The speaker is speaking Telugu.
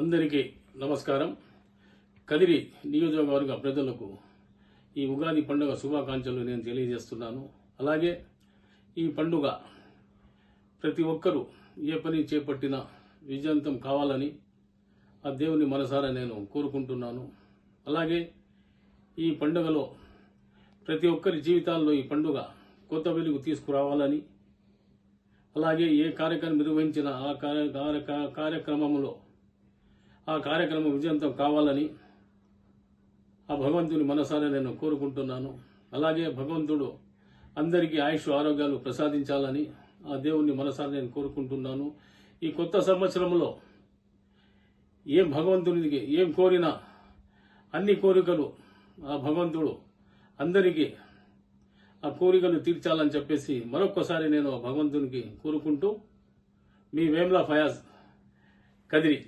అందరికీ నమస్కారం. కదిరి నియోజకవర్గ ప్రజలకు ఈ ఉగాది పండుగ శుభాకాంక్షలు నేను తెలియజేస్తున్నాను. అలాగే ఈ పండుగ ప్రతి ఒక్కరూ ఏ పని చేపట్టినా విజయంతం కావాలని ఆ దేవుని మనసారా నేను కోరుకుంటున్నాను. అలాగే ఈ పండుగలో ప్రతి ఒక్కరి జీవితాల్లో ఈ పండుగ కొత్త వెలుగు తీసుకురావాలని అలాగే ఏ కార్యక్రమం నిర్వహించినా ఆ కార్య- కార్యక్రమంలో ఆ కార్యక్రమం విజయంతం కావాలని ఆ భగవంతుని మనసారా నేను కోరుకుంటున్నాను. అలాగే భగవంతుడు అందరికీ ఆయుష్ ఆరోగ్యాలు ప్రసాదించాలని ఆ దేవుణ్ణి మనసారా నేను కోరుకుంటున్నాను. ఈ కొత్త సంవత్సరంలో ఏం భగవంతునికి ఏం కోరినా అన్ని కోరికలు ఆ భగవంతుడు అందరికీ ఆ కోరికలు తీర్చాలని చెప్పేసి మరొక్కసారి నేను ఆ భగవంతునికి కోరుకుంటూ మీ వేమ్లా ఫయాజ్ కదిరి.